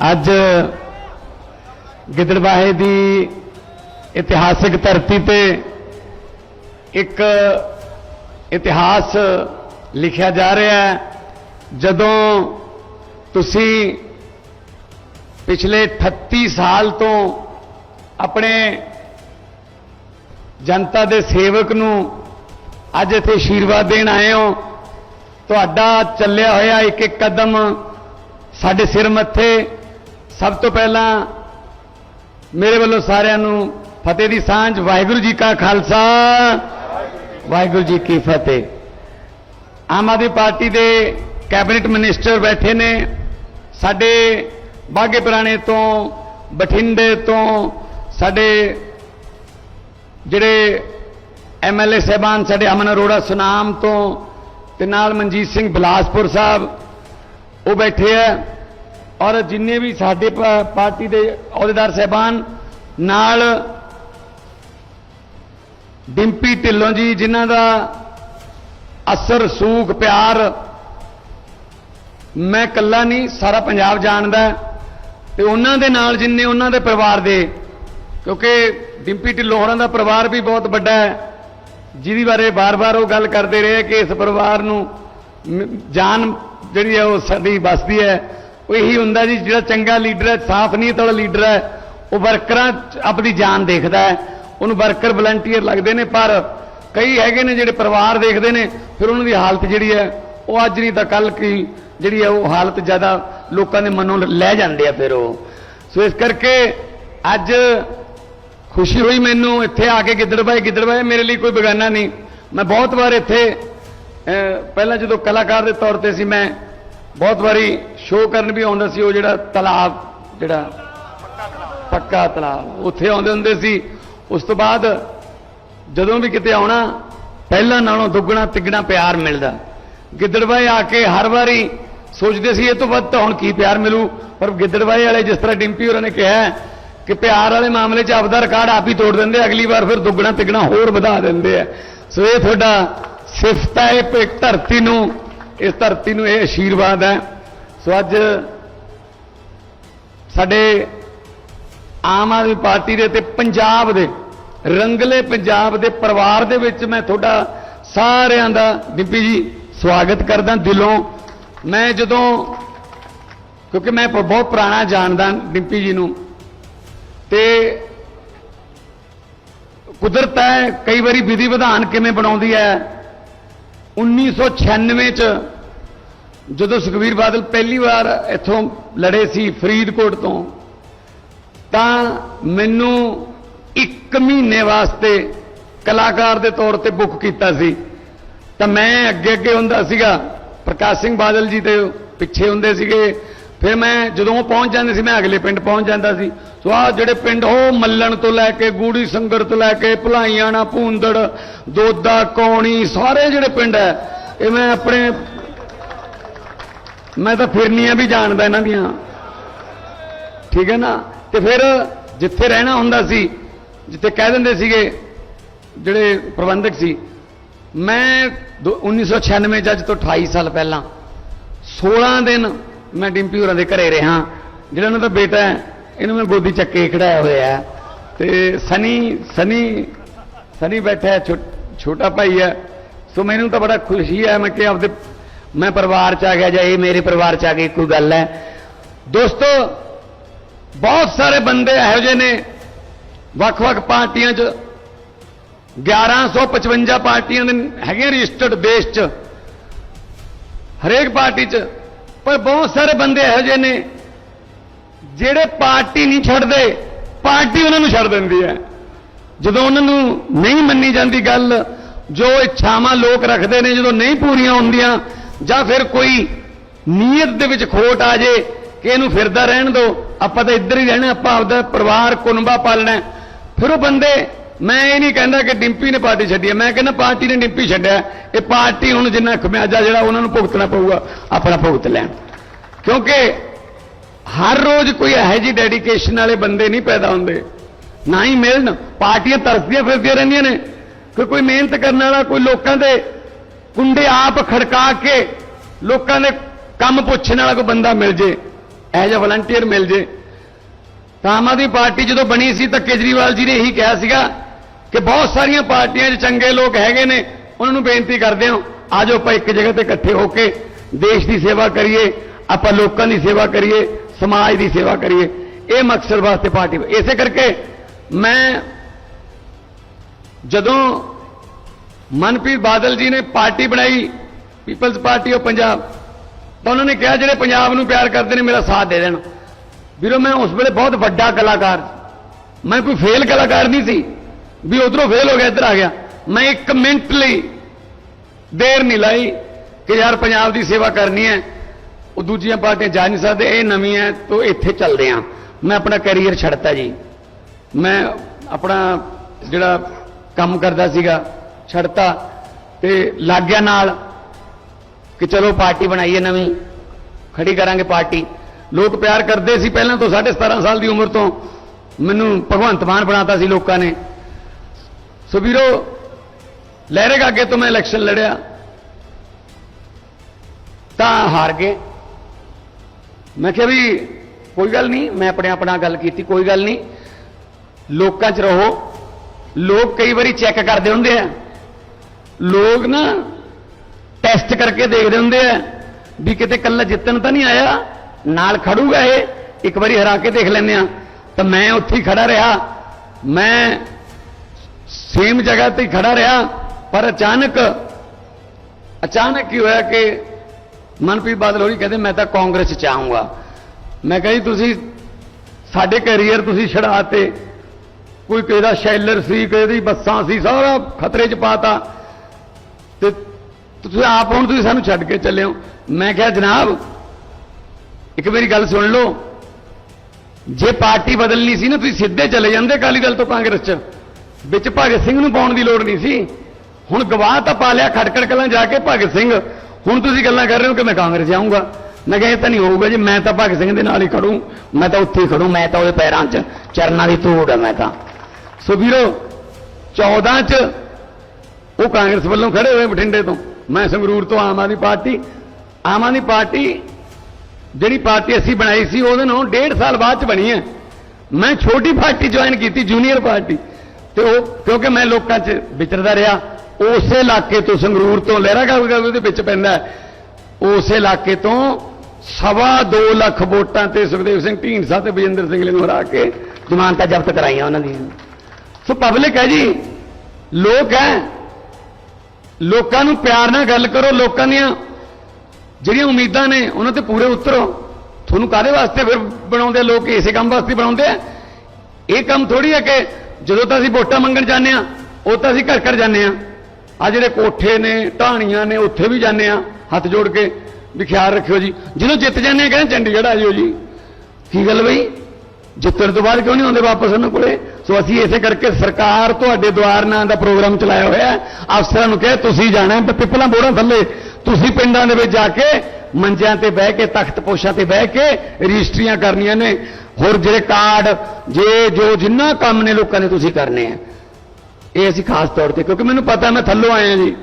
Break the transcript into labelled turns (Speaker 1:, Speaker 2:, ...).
Speaker 1: ਅੱਜ ਗਿੱਦੜਬਾਹੇ ਦੀ ਇਤਿਹਾਸਿਕ ਧਰਤੀ ਤੇ ਇੱਕ ਇਤਿਹਾਸ ਲਿਖਿਆ ਜਾ ਰਿਹਾ ਹੈ। ਜਦੋਂ ਤੁਸੀਂ ਪਿਛਲੇ 38 ਸਾਲ ਤੋਂ ਆਪਣੇ ਜਨਤਾ ਦੇ ਸੇਵਕ ਨੂੰ ਅੱਜ ਇੱਥੇ ਆਸ਼ੀਰਵਾਦ ਦੇਣ ਆਏ ਹੋ, ਤੁਹਾਡਾ ਚੱਲਿਆ ਹੋਇਆ ਇੱਕ ਇੱਕ ਕਦਮ ਸਾਡੇ ਸਿਰ ਮੱਥੇ ਸਭ ਤੋਂ ਪਹਿਲਾਂ ਮੇਰੇ ਵੱਲੋਂ ਸਾਰਿਆਂ ਨੂੰ ਫਤਿਹ ਦੀ ਸਾਂਝ, ਵਾਹਿਗੁਰੂ ਜੀ ਕਾ ਖਾਲਸਾ। ਵਾਹਿਗੁਰੂ ਜੀ ਕੀ ਫਤਿਹ। ਆਮ ਆਦਮੀ ਪਾਰਟੀ ਦੇ ਕੈਬਨਿਟ ਮਿਨਿਸਟਰ ਬੈਠੇ ਨੇ। ਸਾਡੇ ਬਾਗੇ ਪੁਰਾਣੇ ਤੋਂ, ਬਠਿੰਡੇ ਤੋਂ, ਸਾਡੇ ਜਿਹੜੇ ਐਮਐਲਏ ਸਹਿਬਾਨ, ਸਾਡੇ ਅਮਨ ਅਰੋੜਾ ਸੁਨਾਮ ਤੋਂ ਤੇ ਨਾਲ ਮਨਜੀਤ ਸਿੰਘ ਬਿਲਾਸਪੁਰ ਸਾਹਿਬ, ਉਹ ਬੈਠੇ ਆ। ਔਰ ਜਿੰਨੇ ਵੀ ਸਾਡੇ ਪਾ- ਪਾਰਟੀ ਦੇ ਅਹੁਦੇਦਾਰ ਸਹਿਬਾਨ, ਨਾਲ ਡਿੰਪੀ ਢਿੱਲੋਂ ਜੀ, ਜਿਨ੍ਹਾਂ ਦਾ ਅਸਰ, ਸੂਖ, ਪਿਆਰ, ਮੈਂ ਇਕੱਲਾ ਨਹੀਂ, ਸਾਰਾ ਪੰਜਾਬ ਜਾਣਦਾ ਹੈ। ਤੇ ਉਹਨਾਂ ਦੇ ਨਾਲ ਜਿੰਨੇ ਉਹਨਾਂ ਦੇ ਪਰਿਵਾਰ ਦੇ, ਕਿਉਂਕਿ ਡਿੰਪੀ ਢਿੱਲੋਂ ਹੋਰਾਂ ਦਾ ਪਰਿਵਾਰ ਵੀ ਬਹੁਤ ਵੱਡਾ ਹੈ, ਜਿਹਦੀ ਬਾਰੇ ਬਾਰ-ਬਾਰ ਉਹ ਗੱਲ ਕਰਦੇ ਰਹੇ ਕਿ ਇਸ ਪਰਿਵਾਰ ਨੂੰ ਜਾਨ ਜਿਹੜੀ ਹੈ ਉਹ ਸਾਡੀ ਬਸਦੀ ਹੈ ਉਹ ਇਹੀ ਹੁੰਦਾ ਜੀ, ਜਿਹੜਾ ਚੰਗਾ ਲੀਡਰ ਹੈ, ਸਾਫ਼ ਨੀਅਤ ਵਾਲਾ ਲੀਡਰ ਹੈ, ਉਹ ਵਰਕਰਾਂ 'ਚ ਆਪਣੀ ਜਾਨ ਦੇਖਦਾ ਹੈ। ਉਹਨੂੰ ਵਰਕਰ ਵਲੰਟੀਅਰ ਲੱਗਦੇ ਨੇ, ਪਰ ਕਈ ਹੈਗੇ ਨੇ ਜਿਹੜੇ ਪਰਿਵਾਰ ਦੇਖਦੇ ਨੇ, ਫਿਰ ਉਹਨਾਂ ਦੀ ਹਾਲਤ ਜਿਹੜੀ ਹੈ, ਉਹ ਅੱਜ ਨਹੀਂ ਤਾਂ ਕੱਲ ਕੀ ਜਿਹੜੀ ਹੈ, ਉਹ ਹਾਲਤ ਜ਼ਿਆਦਾ ਲੋਕਾਂ ਦੇ ਮਨੋਂ ਲੈ ਜਾਂਦੇ ਆ ਫਿਰ ਉਹ। ਸੋ ਇਸ ਕਰਕੇ ਅੱਜ ਖੁਸ਼ੀ ਹੋਈ ਮੈਨੂੰ, ਇੱਥੇ ਆ ਕੇ ਗਿੱਦੜਬਾਈ ਗਿੱਦੜਬਾਈ ਮੇਰੇ ਲਈ ਕੋਈ ਬੇਗਾਨਾ ਨਹੀਂ। ਮੈਂ ਬਹੁਤ ਵਾਰ ਇੱਥੇ ਪਹਿਲਾਂ ਜਦੋਂ ਕਲਾਕਾਰ ਦੇ ਤੌਰ ਤੇ ਸੀ, ਮੈਂ ਬਹੁਤ ਵਾਰੀ ਸ਼ੋਅ ਕਰਨ ਵੀ ਆਉਂਦਾ ਸੀ, ਉਹ ਜਿਹੜਾ ਤਲਾਬ, ਜਿਹੜਾ ਪੱਕਾ ਤਲਾਬ, ਉੱਥੇ ਆਉਂਦੇ ਹੁੰਦੇ ਸੀ। ਉਸ ਤੋਂ ਬਾਅਦ ਜਦੋਂ ਵੀ ਕਿਤੇ ਆਉਣਾ, ਪਹਿਲਾਂ ਨਾਲੋਂ ਦੁੱਗਣਾ, ਤਿੱਗਣਾ ਪਿਆਰ ਮਿਲਦਾ। ਗਿੱਦੜਬਾਈ ਆ ਕੇ ਹਰ ਵਾਰੀ ਸੋਚਦੇ ਸੀ, ਇਹ ਤੋਂ ਵੱਧ ਤਾਂ ਹੁਣ ਕੀ ਪਿਆਰ ਮਿਲੂ? ਪਰ ਗਿੱਦੜਬਾਈ ਵਾਲੇ ਜਿਸ ਤਰ੍ਹਾਂ ਡਿੰਪੀ ਹੋਰਾਂ ਨੇ ਕਿਹਾ ਕਿ ਪਿਆਰ ਵਾਲੇ ਮਾਮਲੇ 'ਚ ਆਪਦਾ ਰਿਕਾਰਡ ਆਪ ਹੀ ਤੋੜ ਦਿੰਦੇ ਅਗਲੀ ਵਾਰ ਫਿਰ ਦੁੱਗਣਾ, ਤਿੱਗਣਾ ਹੋਰ ਵਧਾ ਦਿੰਦੇ ਆ। ਸੋ ਇਹ ਤੁਹਾਡਾ ਸਿਫਤ ਹੈ ਇਹ ਇੱਕ ਧਰਤੀ ਨੂੰ, ਇਸ ਧਰਤੀ ਨੂੰ ਇਹ ਆਸ਼ੀਰਵਾਦ ਹੈ। ਸੋ ਅੱਜ ਸਾਡੇ ਆਮ ਆਦਮੀ ਪਾਰਟੀ ਦੇ ਤੇ ਪੰਜਾਬ ਦੇ, ਰੰਗਲੇ ਪੰਜਾਬ ਦੇ ਪਰਿਵਾਰ ਦੇ ਵਿੱਚ ਮੈਂ ਤੁਹਾਡਾ ਸਾਰਿਆਂ ਦਾ ਡਿੰਪੀ ਜੀ ਸਵਾਗਤ ਕਰਦਾ ਦਿਲੋਂ। ਮੈਂ ਜਦੋਂ, ਕਿਉਂਕਿ ਮੈਂ ਬਹੁਤ ਪੁਰਾਣਾ ਜਾਣਦਾ ਡਿੰਪੀ ਜੀ ਨੂੰ। ਤੇ ਕੁਦਰਤ ਹੈ, ਕਈ ਵਾਰੀ ਵਿਧੀ ਵਿਧਾਨ ਕਿਵੇਂ ਬਣਾਉਂਦੀ ਹੈ? 1996 ਚ ਜਦੋਂ ਸੁਖਵੀਰ ਬਾਦਲ ਪਹਿਲੀ ਵਾਰ ਇੱਥੋਂ ਲੜੇ ਸੀ ਫਰੀਦਕੋਟ ਤੋਂ, ਤਾਂ ਮੈਨੂੰ ਇੱਕ ਮਹੀਨੇ ਵਾਸਤੇ ਕਲਾਕਾਰ ਦੇ ਤੌਰ ਤੇ ਬੁੱਕ ਕੀਤਾ ਸੀ। ਤਾਂ ਮੈਂ ਅੱਗੇ ਅੱਗੇ ਹੁੰਦਾ ਸੀਗਾ, ਪ੍ਰਕਾਸ਼ ਸਿੰਘ ਬਾਦਲ ਜੀ ਦੇ ਪਿੱਛੇ ਹੁੰਦੇ ਸੀਗੇ। ਫਿਰ ਮੈਂ ਜਦੋਂ ਉਹ ਪਹੁੰਚ ਜਾਂਦੇ ਸੀ, ਮੈਂ ਅਗਲੇ ਪਿੰਡ ਪਹੁੰਚ ਜਾਂਦਾ ਸੀ। ਸੋ ਆ ਜਿਹੜੇ ਪਿੰਡ, ਉਹ ਮੱਲਣ ਤੋਂ ਲੈ ਕੇ, ਗੂੜੀ ਸੰਗਰ ਤੋਂ ਲੈ ਕੇ, ਭਲਾਈਆਣਾ, ਭੂੰਦੜ, ਦੋਦਾ, ਕੌਣੀ, ਸਾਰੇ ਜਿਹੜੇ ਪਿੰਡ ਹੈ, ਇਹ ਮੈਂ ਆਪਣੇ ਮੈਂ ਤਾਂ ਫਿਰਨੀਆਂ ਵੀ ਜਾਣਦਾ ਇਹਨਾਂ ਦੀਆਂ। ਠੀਕ ਹੈ ਨਾ? ਤੇ ਫਿਰ ਜਿੱਥੇ ਰਹਿਣਾ ਹੁੰਦਾ ਸੀ, ਜਿੱਥੇ ਕਹਿ ਦਿੰਦੇ ਸੀਗੇ, ਜਿਹੜੇ ਪ੍ਰਬੰਧਕ ਸੀ, ਮੈਂ ਦੋ- 1996 ਚ ਅੱਜ ਤੋਂ 28 ਸਾਲ ਪਹਿਲਾਂ 16 ਦਿਨ ਮੈਂ ਡਿੰਪੀ ਹੋਰਾਂ ਦੇ ਘਰੇ ਰਿਹਾ। ਜਿਹੜਾ ਉਹਨਾਂ ਦਾ ਬੇਟਾ ਹੈ, ਇਹਨੂੰ ਮੈਂ ਗੋਦੀ ਚੱਕੇ ਖੜਾਇਆ ਹੋਇਆ ਹੈ। ਤੇ ਸਨੀ ਸਨੀ ਸਨੀ ਬੈਠਾ ਛੋ- ਛੋਟਾ ਭਾਈ ਹੈ। ਸੋ ਮੈਨੂੰ ਤਾਂ ਬੜਾ ਖੁਸ਼ੀ ਹੈ, ਮੈਂ ਕਿ ਆਪਦੇ ਮੈਂ ਪਰਿਵਾਰ ਚ ਆ ਗਿਆ ਜਾਂ ਇਹ ਮੇਰੇ ਪਰਿਵਾਰ ਚ ਆ ਗਈ ਕੋਈ ਗੱਲ ਹੈ। ਦੋਸਤੋ, ਬਹੁਤ ਸਾਰੇ ਬੰਦੇ ਇਹੋ ਜਿਹੇ ਨੇ, ਵੱਖ-ਵੱਖ ਪਾਰਟੀਆਂ 'ਚ 1155 ਪਾਰਟੀਆਂ ਦੇ ਹੈਗੇ ਰਜਿਸਟਰਡ ਦੇਸ਼ 'ਚ, ਹਰੇਕ ਪਾਰਟੀ 'ਚ, ਪਰ ਬਹੁਤ ਸਾਰੇ ਬੰਦੇ ਇਹੋ ਜਿਹੇ ਨੇ, ਜਿਹੜੇ ਪਾਰਟੀ ਨਹੀਂ ਛੱਡਦੇ, ਪਾਰਟੀ ਉਹਨਾਂ ਨੂੰ ਛੱਡ ਦਿੰਦੀ ਹੈ। ਜਦੋਂ ਉਹਨਾਂ ਨੂੰ ਨਹੀਂ ਮੰਨੀ ਜਾਂਦੀ ਗੱਲ, ਜੋ ਇੱਛਾਵਾਂ ਲੋਕ ਰੱਖਦੇ ਨੇ, ਜਦੋਂ ਨਹੀਂ ਪੂਰੀਆਂ ਹੁੰਦੀਆਂ ਜਾਂ ਫਿਰ ਕੋਈ ਨੀਅਤ ਦੇ ਵਿੱਚ ਖੋਟ ਆ ਜੇ ਕਿ ਇਹਨੂੰ ਫਿਰਦਾ ਰਹਿਣ ਦਿਓ ਆਪਾਂ ਤਾਂ ਇੱਧਰ ਹੀ ਰਹਿਣਾ, ਆਪਾਂ ਆਪਦਾ ਪਰਿਵਾਰ ਕੁਨਬਾ ਪਾਲਣਾ ਫਿਰ ਉਹ ਬੰਦੇ, ਮੈਂ ਇਹ ਨਹੀਂ ਕਹਿੰਦਾ ਕਿ ਡਿੰਪੀ ਨੇ ਪਾਰਟੀ ਛੱਡੀ ਹੈ, ਮੈਂ ਕਹਿੰਦਾ ਪਾਰਟੀ ਨੇ ਡਿੰਪੀ ਛੱਡਿਆ ਇਹ ਪਾਰਟੀ ਹੁਣ ਜਿੰਨਾ ਖਮਿਆਜਾ ਜਿਹੜਾ ਉਹਨਾਂ ਨੂੰ ਭੁਗਤਣਾ ਪਊਗਾ, ਆਪਣਾ ਭੁਗਤ ਲੈਣ। ਕਿਉਂਕਿ ਹਰ ਰੋਜ਼ ਕੋਈ ਇਹੋ ਜਿਹੀ ਡੈਡੀਕੇਸ਼ਨ ਵਾਲੇ ਬੰਦੇ ਨਹੀਂ ਪੈਦਾ ਹੁੰਦੇ। ਨਾ ਹੀ ਮਿਲਣ, ਪਾਰਟੀਆਂ ਤਰਸਦੀਆਂ ਫਿਰਦੀਆਂ ਰਹਿੰਦੀਆਂ ਨੇ। ਕਿ ਕੋਈ ਮਿਹਨਤ ਕਰਨ ਵਾਲਾ, ਕੋਈ ਲੋਕਾਂ ਦੇ ਕੁੰਡੇ ਆਪ ਖੜਕਾ ਕੇ ਲੋਕਾਂ ਦੇ ਕੰਮ ਪੁੱਛਣ ਵਾਲਾ ਕੋਈ ਬੰਦਾ ਮਿਲ ਜੇ ਐਜ ਅ ਵਲੰਟੀਅਰ ਮਿਲ ਜੇ। ਤਾਂ ਆਮ ਆਦਮੀ ਪਾਰਟੀ ਜਦੋਂ ਬਣੀ ਸੀ ਤਾਂ ਕੇਜਰੀਵਾਲ ਜੀ ਨੇ ਇਹੀ ਕਿਹਾ ਸੀਗਾ ਕਿ ਬਹੁਤ ਸਾਰੀਆਂ ਪਾਰਟੀਆਂ 'ਚ ਚੰਗੇ ਲੋਕ ਹੈਗੇ ਨੇ, ਉਹਨਾਂ ਨੂੰ ਬੇਨਤੀ ਕਰਦੇ ਹਾਂ ਆਜੋ ਆਪਾਂ ਇੱਕ ਜਗ੍ਹਾ ਤੇ ਇਕੱਠੇ ਹੋ ਕੇ ਦੇਸ਼ ਦੀ ਸੇਵਾ ਕਰੀਏ, ਆਪਾਂ ਲੋਕਾਂ ਦੀ ਸੇਵਾ ਕਰੀਏ, ਸਮਾਜ ਦੀ ਸੇਵਾ ਕਰੀਏ। ਇਹ ਮਕਸਦ ਵਾਸਤੇ ਪਾਰਟੀ ਇਸੇ ਕਰਕੇ ਮੈਂ ਜਦੋਂ ਮਨਪ੍ਰੀਤ ਬਾਦਲ ਜੀ ਨੇ ਪਾਰਟੀ ਬਣਾਈ, ਪੀਪਲਜ਼ ਪਾਰਟੀ ਆਫ ਪੰਜਾਬ। ਤਾਂ ਉਹਨਾਂ ਨੇ ਕਿਹਾ, ਜਿਹੜੇ ਪੰਜਾਬ ਨੂੰ ਪਿਆਰ ਕਰਦੇ ਨੇ, ਮੇਰਾ ਸਾਥ ਦੇ ਦੇਣ। ਵੀਰੋ, ਮੈਂ ਉਸ ਵੇਲੇ ਬਹੁਤ ਵੱਡਾ ਕਲਾਕਾਰ ਮੈਂ ਕੋਈ ਫੇਲ ਕਲਾਕਾਰ ਨਹੀਂ ਸੀ। ਵੀ ਉਧਰੋਂ ਫੇਲ ਹੋ ਗਿਆ, ਇੱਧਰ ਆ ਗਿਆ। ਮੈਂ ਇੱਕ ਮਿੰਟ ਲਈ ਦੇਰ ਨਹੀਂ ਲਾਈ ਕਿ ਯਾਰ ਪੰਜਾਬ ਦੀ ਸੇਵਾ ਕਰਨੀ ਹੈ। ਉਹ ਦੂਜੀਆਂ ਪਾਰਟੀਆਂ ਜਾ ਨਹੀਂ ਸਕਦੇ, ਇਹ ਨਵੀਂ ਹੈ, ਤੋਂ ਇੱਥੇ ਚੱਲਦੇ ਆ ਮੈਂ ਆਪਣਾ ਕੈਰੀਅਰ ਛੱਡਤਾ ਜੀ। ਮੈਂ ਆਪਣਾ ਜਿਹੜਾ ਕੰਮ ਕਰਦਾ ਸੀਗਾ ਛੱਡਤਾ ਤੇ ਲੱਗ ਗਿਆ ਨਾਲ ਕਿ ਚਲੋ ਪਾਰਟੀ ਬਣਾਈਏ ਨਵੀਂ, ਖੜੀ ਕਰਾਂਗੇ ਪਾਰਟੀ। ਲੋਕ ਪਿਆਰ ਕਰਦੇ ਸੀ ਪਹਿਲਾਂ ਤੋਂ 17.5 ਸਾਲ ਦੀ ਉਮਰ ਤੋਂ। ਮੈਨੂੰ ਭਗਵੰਤ ਮਾਨ ਬਣਾਤਾ ਸੀ ਲੋਕਾਂ ਨੇ। ਸੋ ਵੀਰੋ ਲਹਿਰੇਗਾ ਅੱਗੇ ਤੋਂ ਮੈਂ ਇਲੈਕਸ਼ਨ ਲੜਿਆ। ਤਾਂ ਹਾਰ ਗਏ। ਮੈਂ ਕਿਹਾ ਵੀ ਕੋਈ ਗੱਲ ਨਹੀਂ, ਮੈਂ ਆਪਣੇ ਆਪ ਨਾਲ ਗੱਲ ਕੀਤੀ, ਕੋਈ ਗੱਲ ਨਹੀਂ। ਲੋਕਾਂ 'ਚ ਰਹੋ। ਲੋਕ ਕਈ ਵਾਰੀ ਚੈੱਕ ਕਰਦੇ ਹੁੰਦੇ ਆ। ਲੋਕ ਨਾ ਟੈਸਟ ਕਰਕੇ ਦੇਖਦੇ ਹੁੰਦੇ ਆ ਵੀ ਕਿਤੇ ਕੱਲਾ ਜਿੱਤਣ ਤਾਂ ਨਹੀਂ ਆਇਆ, ਨਾਲ ਖੜੂਗਾ ਇਹ, ਇੱਕ ਵਾਰੀ ਹਰਾ ਕੇ ਦੇਖ ਲੈਂਦੇ ਆ। ਤਾਂ ਮੈਂ ਉੱਥੇ ਹੀ ਖੜਾ ਰਿਹਾ, ਮੈਂ ਸੇਮ ਜਗ੍ਹਾ ਤੇ ਖੜਾ ਰਿਹਾ, ਪਰ ਅਚਾਨਕ ਅਚਾਨਕ ਕੀ ਹੋਇਆ ਕਿ ਮਨਪ੍ਰੀਤ ਬਾਦਲ ਹੋਰੀ ਕਹਿੰਦੇ, ਮੈਂ ਤਾਂ ਕਾਂਗਰਸ ਚ ਆਉਂਗਾ ਮੈਂ ਕਹਿੰਦੀ ਤੁਸੀਂ ਸਾਡੇ ਕੈਰੀਅਰ ਤੁਸੀਂ ਛੜਾਤੇ ਕੋਈ ਕਿਸੇ ਦਾ ਸ਼ੈਲਰ ਸੀ, ਕਿਸੇ ਦੀ ਬੱਸਾਂ ਸੀ, ਸਾਰਾ ਖਤਰੇ 'ਚ ਪਾਤਾ ਤੇ ਤੁਸੀਂ ਆਪ ਹੁਣ ਤੁਸੀਂ ਸਾਨੂੰ ਛੱਡ ਕੇ ਚੱਲੇ ਹੋ। ਮੈਂ ਕਿਹਾ, ਜਨਾਬ, ਇੱਕ ਮੇਰੀ ਗੱਲ ਸੁਣ ਲਓ। ਜੇ ਪਾਰਟੀ ਬਦਲਣੀ ਸੀ ਨਾ, ਤੁਸੀਂ ਸਿੱਧੇ ਚਲੇ ਜਾਂਦੇ ਅਕਾਲੀ ਦਲ ਤੋਂ ਕਾਂਗਰਸ 'ਚ। ਵਿੱਚ ਭਗਤ ਸਿੰਘ ਨੂੰ ਪਾਉਣ ਦੀ ਲੋੜ ਨਹੀਂ ਸੀ। ਹੁਣ ਗਵਾਹ ਤਾਂ ਪਾ ਲਿਆ ਖਟਕੜ ਕਲਾਂ ਜਾ ਕੇ ਭਗਤ ਸਿੰਘ। ਹੁਣ ਤੁਸੀਂ ਗੱਲਾਂ ਕਰ ਰਹੇ ਹੋ ਕਿ ਮੈਂ ਕਾਂਗਰਸ ਜਾਊਂਗਾ ਮੈਂ ਕਿਹਾ, ਇਹ ਤਾਂ ਨਹੀਂ ਹੋਊਗਾ ਜੀ, ਮੈਂ ਤਾਂ ਭਗਤ ਸਿੰਘ ਦੇ ਨਾਲ ਹੀ ਖੜੂ। ਮੈਂ ਤਾਂ ਉੱਥੇ ਹੀ ਖੜੂ, ਮੈਂ ਤਾਂ ਉਹਦੇ ਪੈਰਾਂ 'ਚ ਚਰਨਾਂ ਦੀ ਧੂੜ ਹੈ ਮੈਂ ਤਾਂ। ਸੋ ਵੀਰੋ 14 'ਚ ਉਹ ਕਾਂਗਰਸ ਵੱਲੋਂ ਖੜੇ ਹੋਏ ਬਠਿੰਡੇ ਤੋਂ। ਮੈਂ ਸੰਗਰੂਰ ਤੋਂ ਆਮ ਆਦਮੀ ਪਾਰਟੀ। ਆਮ ਆਦਮੀ ਪਾਰਟੀ ਜਿਹੜੀ ਪਾਰਟੀ ਅਸੀਂ ਬਣਾਈ ਸੀ, ਉਹਦੇ ਨਾਲ ਡੇਢ ਸਾਲ ਬਾਅਦ ਚ ਬਣੀ ਹੈ। ਮੈਂ ਛੋਟੀ ਪਾਰਟੀ ਜੁਆਇਨ ਕੀਤੀ ਜੂਨੀਅਰ ਪਾਰਟੀ। ਤੇ ਉਹ ਕਿਉਂਕਿ ਮੈਂ ਲੋਕਾਂ 'ਚ ਵਿਚਰਦਾ ਰਿਹਾ, ਉਸੇ ਇਲਾਕੇ ਤੋਂ ਸੰਗਰੂਰ ਤੋਂ ਲਹਿਰਾ ਗਾਵਗਾ ਉਹਦੇ ਵਿੱਚ ਪੈਂਦਾ ਉਸੇ ਇਲਾਕੇ ਤੋਂ ਸਵਾ 2 ਲੱਖ ਵੋਟਾਂ ਤੇ ਸੁਖਦੇਵ ਸਿੰਘ ਢੀਂਡਸਾ ਤੇ ਬਜਿੰਦਰ ਸਿੰਘ ਨੂੰ ਹਰਾ ਕੇ ਜ਼ਮਾਨਤਾਂ ਜ਼ਬਤ ਕਰਾਈਆਂ ਉਹਨਾਂ ਦੀਆਂ। ਸੋ ਪਬਲਿਕ ਹੈ ਜੀ, ਲੋਕ ਹੈ ਲੋਕਾਂ ਨੂੰ ਪਿਆਰ ਨਾਲ ਗੱਲ ਕਰੋ, ਲੋਕਾਂ ਦੀਆਂ ਜਿਹੜੀਆਂ ਉਮੀਦਾਂ ਨੇ, ਉਹਨਾਂ ਤੇ ਪੂਰੇ ਉਤਰੋ। ਤੁਹਾਨੂੰ ਕਾਹਦੇ ਵਾਸਤੇ ਫਿਰ ਬਣਾਉਂਦੇ ਲੋਕ? ਇਸੇ ਕੰਮ ਵਾਸਤੇ ਬਣਾਉਂਦੇ ਆ? ਇਹ ਕੰਮ ਥੋੜੀ ਹੈ ਕਿ ਜਦੋਂ ਤਾਂ ਅਸੀਂ ਵੋਟਾਂ ਮੰਗਣ ਜਾਂਦੇ ਆ, ਉਹ ਤਾਂ ਅਸੀਂ ਘਰ ਘਰ ਜਾਂਦੇ ਆ। ਆ ਜਿਹੜੇ ਕੋਠੇ ਨੇ, ਢਾਣੀਆਂ ਨੇ, ਉੱਥੇ ਵੀ ਜਾਂਦੇ ਆ, ਹੱਥ ਜੋੜ ਕੇ ਵੀ ਖਿਆਲ ਰੱਖਿਓ ਜੀ। ਜਦੋਂ ਜਿੱਤ ਜਾਂਦੇ ਆ, ਕਹਿੰਦੇ ਚੰਡੀਗੜ੍ਹ ਆ ਜਿਓ ਜੀ। ਕੀ ਗੱਲ ਬਈ? ਜਿੱਤਣ ਤੋਂ ਬਾਅਦ ਕਿਉਂ ਨਹੀਂ ਆਉਂਦੇ ਵਾਪਸ ਉਹਨਾਂ ਕੋਲੇ? ਸੋ ਅਸੀਂ ਇਸੇ ਕਰਕੇ ਸਰਕਾਰ ਤੁਹਾਡੇ ਦੁਆਰ ਨਾਂ ਦਾ ਪ੍ਰੋਗਰਾਮ ਚਲਾਇਆ ਹੋਇਆ ਅਫਸਰਾਂ ਨੂੰ ਕਿਹਾ, ਤੁਸੀਂ ਜਾਣਾ ਹੈ ਪਿੱਪਲਾਂ ਬੋੜਾਂ ਥੱਲੇ। ਤੁਸੀਂ ਪਿੰਡਾਂ ਦੇ ਵਿੱਚ ਜਾ ਕੇ ਮੰਜਿਆਂ ਤੇ ਬਹਿ ਕੇ, ਤਖਤ ਪੋਸ਼ਾਂ ਤੇ ਬਹਿ ਕੇ ਰਜਿਸਟਰੀਆਂ ਕਰਨੀਆਂ ਨੇ। ਹੋਰ ਜਿਹੜੇ ਕਾਰਡ, ਜੇ, ਜੋ ਜਿੰਨਾ ਕੰਮ ਨੇ ਲੋਕਾਂ ਨੇ, ਤੁਸੀਂ ਕਰਨੇ ਆ। ਇਹ ਅਸੀਂ ਖਾਸ ਤੌਰ ਤੇ, ਕਿਉਂਕਿ ਮੈਨੂੰ ਪਤਾ, ਮੈਂ ਥੱਲੋਂ ਆਇਆ ਜੀ।